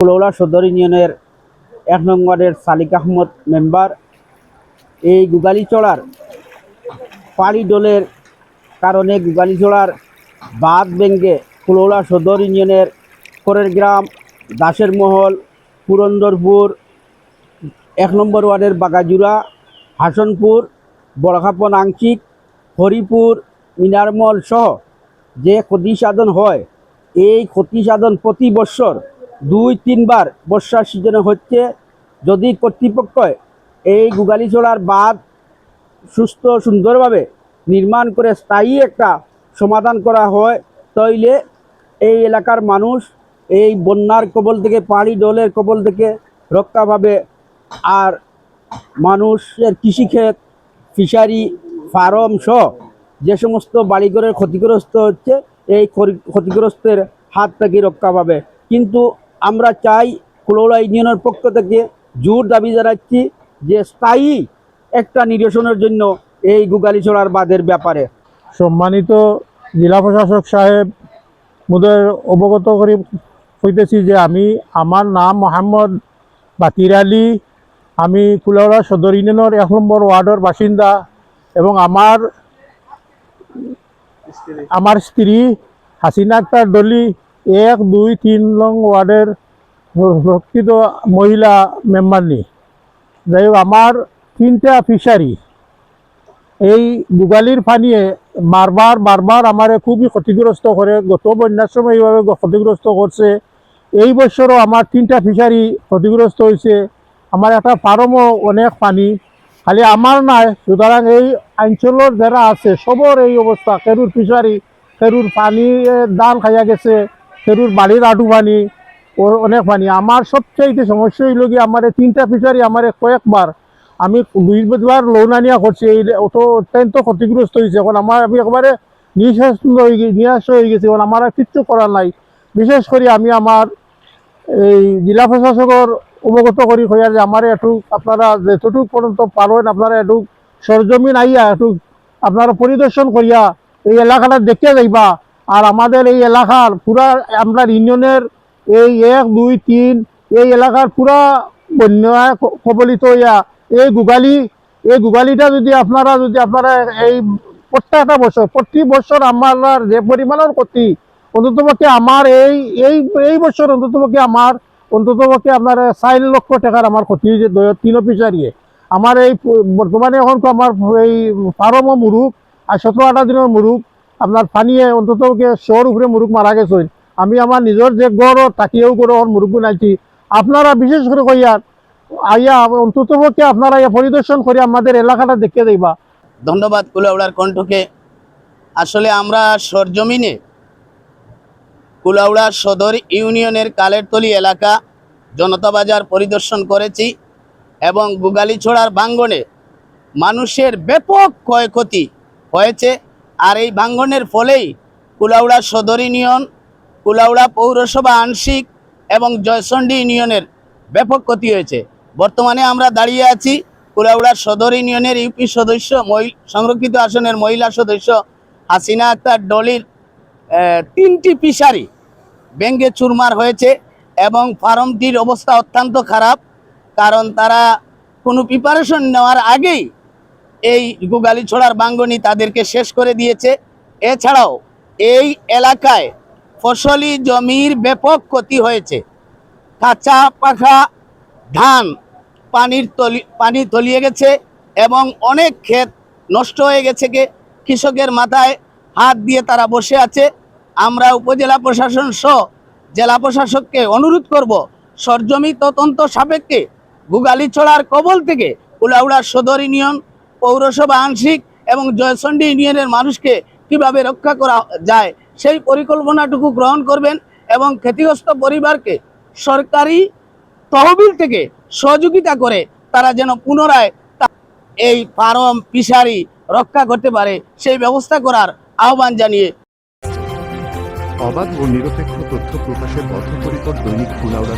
কুলৌলা সদর ইউনিয়নের এক নং ওয়ার্ডের সালিক আহমদ মেম্বার। এই গুগালিচড়ার পাড়ি ডোলের কারণে গুগালিচড়ার বাঁধ ভেঙ্গে কুলৌলা সদর ইউনিয়নের করের গ্রাম দাসের মহল, পুরন্দরপুর, এক নম্বর ওয়ার্ডের বাগাজুরা হাসনপুর, বড়খাপন আংশিক, হরিপুর, মিনারমল সহ যে ক্ষতি সাধন হয়, এই ক্ষতি সাধন প্রতি বৎসর দুই, তিনবার বর্ষার সিজনে হচ্ছে। যদি কর্তৃপক্ষ এই গুগালিচড়ার বাঁধ সুস্থ, সুন্দরভাবে নির্মাণ করে স্থায়ী একটা সমাধান করা হয়, তাইলে এই এলাকার মানুষ এই বন্যার কবল থেকে, পাহাড়ি ডলের কবল থেকে রক্ষা পাবে। আর মানুষের কৃষিক্ষেত, ফিশারি, ফার্ম সহ যে সমস্ত বাড়িঘরের ক্ষতিগ্রস্ত হচ্ছে, এই ক্ষতিগ্রস্তের হাত থেকে রক্ষা পাবে। কিন্তু আমরা চাই কুলৌলা ইউনিয়নের পক্ষ থেকে জোর দাবি জানাচ্ছি যে স্থায়ী একটা নিরসনের জন্য এই গুগালি গুগালিছড়ার বাঁধের ব্যাপারে। সম্মানিত জেলা প্রশাসক সাহেব, মুদের অবগত করি হইতেছি যে আমি আমার নাম মোহাম্মদ বাকির আলী, আমি কুলাউড়া সদর ইউনিয়নের এক নম্বর ওয়ার্ডের বাসিন্দা এবং আমার আমার স্ত্রী হাসিনা আক্তার ডলি এক, দুই, তিন নং ওয়ার্ডের প্রকৃত মহিলা মেম্বার নি। যাই হোক, আমার তিনটা ফিশারি এই গুগালির পানিয়ে বারবার বারবার আমারে খুবই ক্ষতিগ্রস্ত করে গত বন্যার সময় এইভাবে ক্ষতিগ্রস্ত করছে এই বছরও আমার তিনটা ফিশারি ক্ষতিগ্রস্ত হয়েছে আমার একটা ফার্মও অনেক পানি খালি আমার নাই সুতরাং এই অঞ্চলের যারা আছে সবর এই অবস্থা খেরুর ফিশারি খেরুর পানি দান খাইয়া গেছে। খেরুর বাড়ির আডু পানি অনেক পানি আমার সবচেয়ে সমস্যা হইল কি আমার তিনটা ফিশারি আমার কয়েকবার আমি দুইবার লোন আনিয়া করছি। এই অত অত্যন্ত ক্ষতিগ্রস্ত হয়েছে এখন আমার আমি একবারে নিঃশ্বাস হয়ে গেছি নিরাশ হয়ে গেছি। এখন আমার আর কিচ্ছু করার নাই। বিশেষ করে আমি আমার এই জেলা প্রশাসকের অবগত করি হইয়া যে আমার একটু আপনারা যেতটুক পর্যন্ত পারেন আপনারা একটু সরজমিন আইয়া একটু আপনারা পরিদর্শন করিয়া এই এলাকাটা দেখিয়া যাইবা। আর আমাদের এই এলাকার পুরা আমরা ইউনিয়নের এই এক, দুই, তিন, এই এলাকার পুরা বন্যায় কবলিত হইয়া এই গুগালি, এই গুগালিটা যদি আপনারা যদি আপনারা এই প্রত্যেকটা বছর, প্রতি বছর আমার যে পরিমাণের ক্ষতি, অন্ততপক্ষে আমার এই এই এই বছর অন্ততপক্ষে আমার, অন্ততপক্ষে আপনার চার লক্ষ টাকার আমার ক্ষতি হয়েছে তিন অফিসারিয়ে। আমার এই বর্তমানে এখন তো আমার এই ফার্মও মুরুখ, আর সতেরো আঠারো দিনের মুরুখ আপনার পানিয়ে অন্ততপক্ষে শহর উপরে মুরুখ মারা গেছে আমি আমার নিজের যে গড় তাকিয়েও ওর মুরুখ বানাইছি। আপনারা বিশেষ করে কইয়া আইয়া অন্ততপক্ষে আপনারা ইয়া পরিদর্শন করে আমাদের এলাকাটা দেখে দেবা ধন্যবাদ কুলাউড়ার কণ্ঠকে। আসলে আমরা সরজমিনে কুলাউড়া সদর ইউনিয়নের কালেরতলি এলাকা জনতা বাজার পরিদর্শন করেছি এবং গুগালিছড়ার বাঙ্গনে মানুষের ব্যাপক ক্ষয়ক্ষতি হয়েছে। আর এই ভাঙ্গনের ফলেই কুলাউড়া সদর ইউনিয়ন, কুলাউড়া পৌরসভা আংশিক এবং জয়সন্ডি ইউনিয়নের ব্যাপক ক্ষতি হয়েছে। বর্তমানে আমরা দাঁড়িয়ে আছি কুলাউড়া সদর ইউনিয়নের ইউপি সদস্য সংরক্ষিত আসনের মহিলা সদস্য হাসিনা আক্তার ডলির তিনটি পিসারি ব্যঙ্গে চুরমার হয়েছে এবং ফার্মটির অবস্থা অত্যন্ত খারাপ, কারণ তারা কোনো প্রিপারেশন নেওয়ার আগেই এই গুগালি ছোড়ার বাঙ্গনি তাদেরকে শেষ করে দিয়েছে। এছাড়াও এই এলাকায় ফসলি জমির ব্যাপক ক্ষতি হয়েছে। কাঁচা পাখা ধান পানির তলি, পানি তলিয়ে গেছে এবং অনেক ক্ষেত নষ্ট হয়ে গেছে কে কৃষকের মাথায় হাত দিয়ে তারা বসে আছে। আমরা উপজেলা প্রশাসন সহ জেলা প্রশাসককে অনুরোধ করব, সরজমি তদন্ত সাপেক্ষে গুগালিছড়ার কবল থেকে উলাউড়া সদর ইউনিয়ন পৌরসভা আংশিক এবং জয়চণ্ডী ইউনিয়নের মানুষকে কীভাবে রক্ষা করা যায়, সেই পরিকল্পনাটুকু গ্রহণ করবেন এবং ক্ষতিগ্রস্ত পরিবারকে সরকারি তহবিল থেকে সহযোগিতা করে তারা যেন পুনরায় এই ফার্ম ফিশারি রক্ষা করতে পারে, সেই ব্যবস্থা করার আহ্বান জানিয়ে অবাধ ও নিরপেক্ষ তথ্য প্রকাশের বদ্ধপরিকর দৈনিক কুলাউড়া